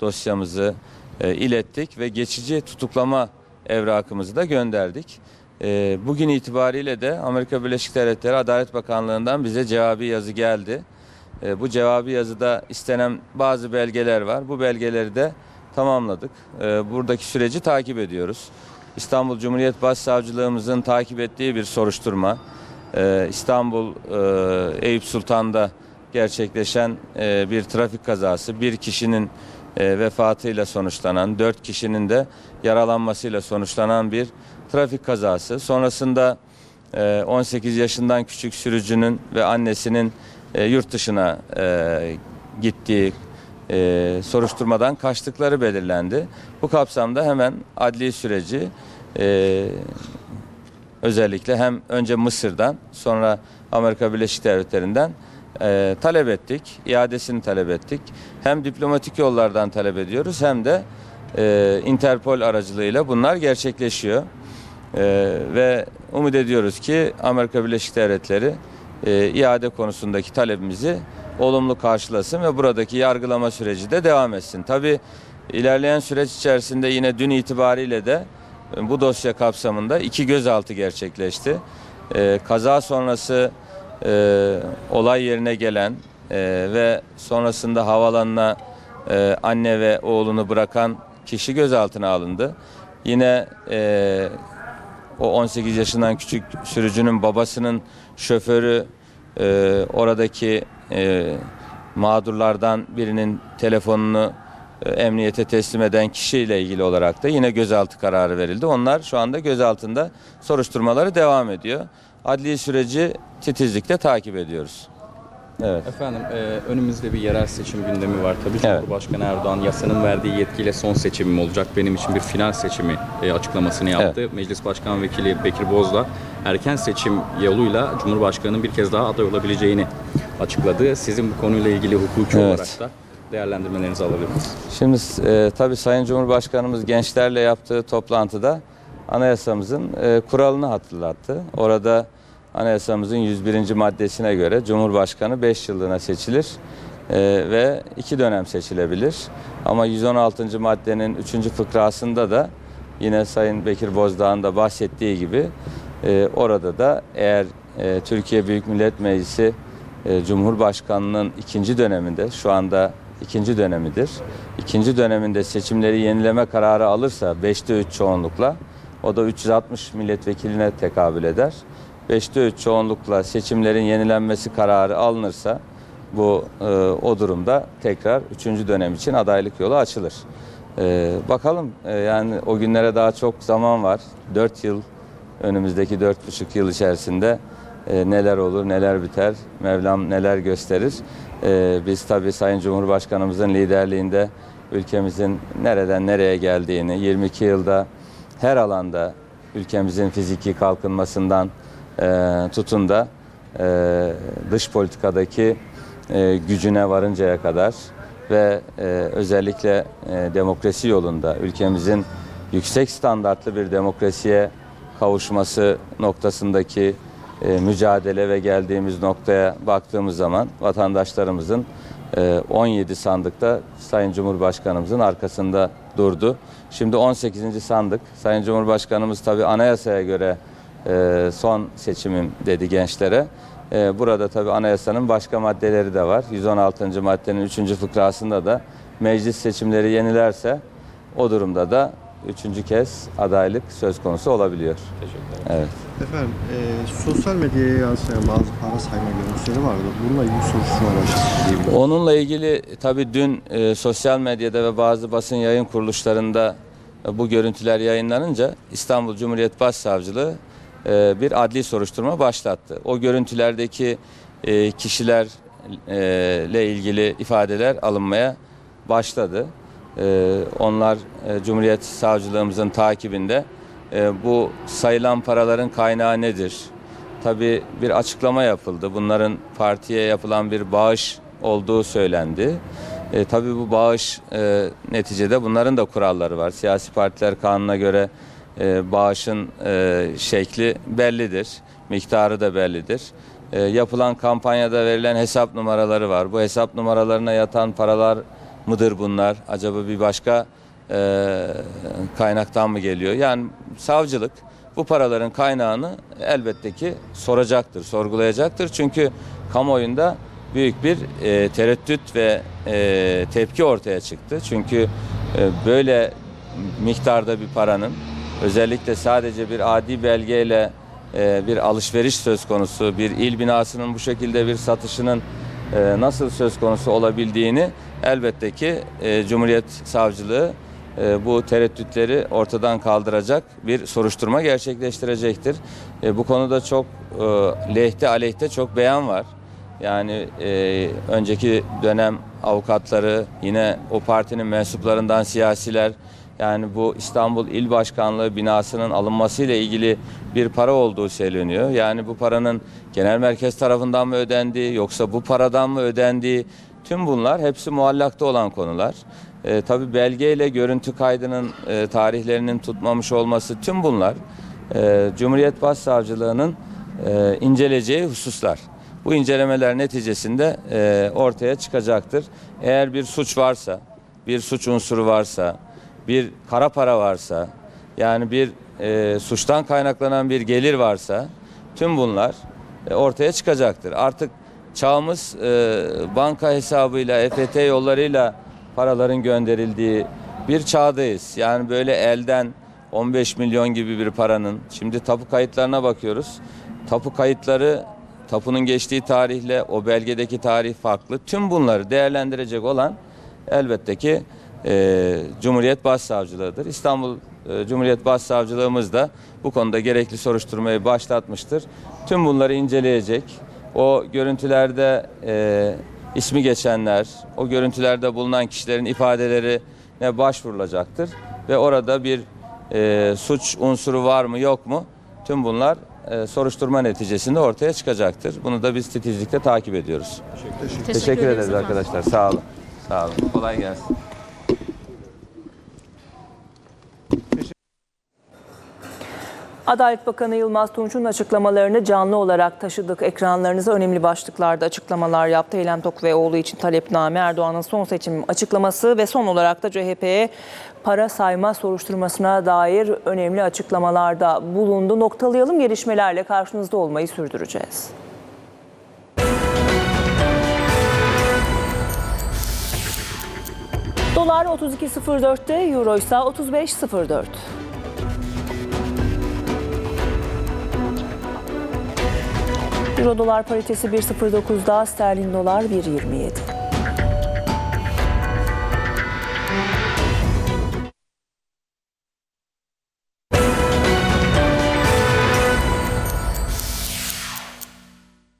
dosyamızı e, ilettik ve geçici tutuklama evrakımızı da gönderdik. E, bugün itibariyle de Amerika Birleşik Devletleri Adalet Bakanlığı'ndan bize cevabı yazı geldi. E, bu cevabı yazıda istenen bazı belgeler var. Bu belgeleri de tamamladık. E, buradaki süreci takip ediyoruz. İstanbul Cumhuriyet Başsavcılığımızın takip ettiği bir soruşturma. e, İstanbul e, Eyüp Sultan'da gerçekleşen e, bir trafik kazası, bir kişinin e, vefatıyla sonuçlanan, dört kişinin de yaralanmasıyla sonuçlanan bir trafik kazası. Sonrasında e, 18 yaşından küçük sürücünün ve annesinin e, yurt dışına e, gittiği e, soruşturmadan kaçtıkları belirlendi. Bu kapsamda hemen adli süreci e, özellikle hem önce Mısır'dan sonra Amerika Birleşik Devletleri'nden e, talep ettik. iadesini talep ettik. Hem diplomatik yollardan talep ediyoruz hem de e, Interpol aracılığıyla bunlar gerçekleşiyor. E, ve umut ediyoruz ki Amerika Birleşik Devletleri e, iade konusundaki talebimizi olumlu karşılasın ve buradaki yargılama süreci de devam etsin. Tabi ilerleyen süreç içerisinde yine dün itibariyle de e, bu dosya kapsamında iki gözaltı gerçekleşti. E, kaza sonrası e, olay yerine gelen e, ve sonrasında havalanına e, anne ve oğlunu bırakan kişi gözaltına alındı. Yine e, o 18 yaşından küçük sürücünün babasının şoförü e, oradaki e, mağdurlardan birinin telefonunu e, emniyete teslim eden kişiyle ilgili olarak da yine gözaltı kararı verildi. Onlar şu anda gözaltında soruşturmaları devam ediyor. Adli süreci titizlikle takip ediyoruz. Evet. Efendim e, önümüzde bir yerel seçim gündemi var tabii. Evet. Cumhurbaşkanı Erdoğan yasanın verdiği yetkiyle son seçimim olacak. Benim için bir final seçimi e, açıklamasını yaptı. Meclis Başkan Vekili Bekir Bozdağ erken seçim yoluyla Cumhurbaşkanı'nın bir kez daha aday olabileceğini açıkladı. Sizin bu konuyla ilgili hukuki Evet. olarak da değerlendirmelerinizi alabilir miyiz? Şimdi e, tabii Sayın Cumhurbaşkanımız gençlerle yaptığı toplantıda anayasamızın e, kuralını hatırlattı. Orada anayasamızın 101. maddesine göre Cumhurbaşkanı 5 yıllığına seçilir e, ve 2 dönem seçilebilir. Ama 116. maddenin 3. fıkrasında da yine Sayın Bekir Bozdağ'ın da bahsettiği gibi e, orada da eğer e, Türkiye Büyük Millet Meclisi Cumhurbaşkanlığının ikinci döneminde şu anda ikinci dönemidir. İkinci döneminde seçimleri yenileme kararı alırsa 5'te 3 çoğunlukla o da 360 milletvekiline tekabül eder. 5'te 3 çoğunlukla seçimlerin yenilenmesi kararı alınırsa bu e, o durumda tekrar 3. dönem için adaylık yolu açılır. E, bakalım e, yani o günlere daha çok zaman var. 4 yıl önümüzdeki 4,5 yıl içerisinde e, neler olur, neler biter, Mevlam neler gösterir. E, biz tabii Sayın Cumhurbaşkanımızın liderliğinde ülkemizin nereden nereye geldiğini, 22 yılda her alanda ülkemizin fiziki kalkınmasından e, tutun da e, dış politikadaki e, gücüne varıncaya kadar ve e, özellikle e, demokrasi yolunda ülkemizin yüksek standartlı bir demokrasiye kavuşması noktasındaki e, mücadele ve geldiğimiz noktaya baktığımız zaman vatandaşlarımızın e, 17 sandıkta Sayın Cumhurbaşkanımızın arkasında durdu. Şimdi 18. sandık. Sayın Cumhurbaşkanımız tabii anayasaya göre e, son seçimim dedi gençlere. E, burada tabii anayasanın başka maddeleri de var. 116. maddenin 3. fıkrasında da meclis seçimleri yenilerse o durumda da üçüncü kez adaylık söz konusu olabiliyor. Teşekkürler. Evet. Efendim, e, sosyal medyaya yansıyan bazı para sayma görüntüleri vardı. Bununla ilgili soruşturma diyebilirim. Onunla ilgili tabii dün e, sosyal medyada ve bazı basın yayın kuruluşlarında e, bu görüntüler yayınlanınca İstanbul Cumhuriyet Başsavcılığı bir adli soruşturma başlattı. O görüntülerdeki e, kişilerle ilgili ifadeler alınmaya başladı. E, onlar e, Cumhuriyet Savcılığımızın takibinde e, bu sayılan paraların kaynağı nedir? Tabii bir açıklama yapıldı. Bunların partiye yapılan bir bağış olduğu söylendi. E, tabii bu bağış e, neticede bunların da kuralları var. Siyasi partiler kanuna göre e, bağışın e, şekli bellidir. Miktarı da bellidir. E, yapılan kampanyada verilen hesap numaraları var. Bu hesap numaralarına yatan paralar mıdır bunlar? Acaba bir başka e, kaynaktan mı geliyor? Yani savcılık bu paraların kaynağını elbette ki soracaktır, sorgulayacaktır. Çünkü kamuoyunda büyük bir e, tereddüt ve e, tepki ortaya çıktı. Çünkü e, böyle miktarda bir paranın özellikle sadece bir adi belgeyle e, bir alışveriş söz konusu, bir il binasının bu şekilde bir satışının e, nasıl söz konusu olabildiğini elbette ki e, Cumhuriyet Savcılığı bu tereddütleri ortadan kaldıracak bir soruşturma gerçekleştirecektir. Bu konuda çok lehte aleyhte çok beyan var. Yani önceki dönem avukatları yine o partinin mensuplarından siyasiler yani bu İstanbul İl Başkanlığı binasının alınmasıyla ilgili bir para olduğu söyleniyor. Yani bu paranın genel merkez tarafından mı ödendiği yoksa bu paradan mı ödendiği tüm bunlar hepsi muallakta olan konular. E, tabii belgeyle görüntü kaydının e, tarihlerinin tutmamış olması tüm bunlar e, Cumhuriyet Başsavcılığı'nın e, inceleyeceği hususlar. Bu incelemeler neticesinde e, ortaya çıkacaktır. Eğer bir suç varsa, bir suç unsuru varsa, bir kara para varsa, yani bir e, suçtan kaynaklanan bir gelir varsa, tüm bunlar e, ortaya çıkacaktır. Artık çağımız e, banka hesabıyla, EFT yollarıyla paraların gönderildiği bir çağdayız. Yani böyle elden 15 milyon gibi bir paranın, şimdi tapu kayıtlarına bakıyoruz. Tapu kayıtları tapunun geçtiği tarihle o belgedeki tarih farklı. Tüm bunları değerlendirecek olan elbette ki e, Cumhuriyet Başsavcılığıdır. İstanbul e, Cumhuriyet Başsavcılığımız da bu konuda gerekli soruşturmayı başlatmıştır. Tüm bunları inceleyecek. O görüntülerde e, ismi geçenler, o görüntülerde bulunan kişilerin ifadelerine başvurulacaktır. Ve orada bir e, suç unsuru var mı yok mu? Tüm bunlar e, soruşturma neticesinde ortaya çıkacaktır. Bunu da biz titizlikle takip ediyoruz. Teşekkür, ederiz efendim. arkadaşlar. Sağ olun. Sağ olun. Kolay gelsin. Adalet Bakanı Yılmaz Tunç'un açıklamalarını canlı olarak taşıdık. Ekranlarınıza önemli başlıklarda açıklamalar yaptı. Eylem Tok ve oğlu için talepname, Erdoğan'ın son seçim açıklaması ve son olarak da CHP'ye para sayma soruşturmasına dair önemli açıklamalarda bulundu. Noktalayalım gelişmelerle karşınızda olmayı sürdüreceğiz. Dolar 32.04'te, Euro ise 35.04. Euro dolar paritesi 1.09'da, sterlin dolar 1.27.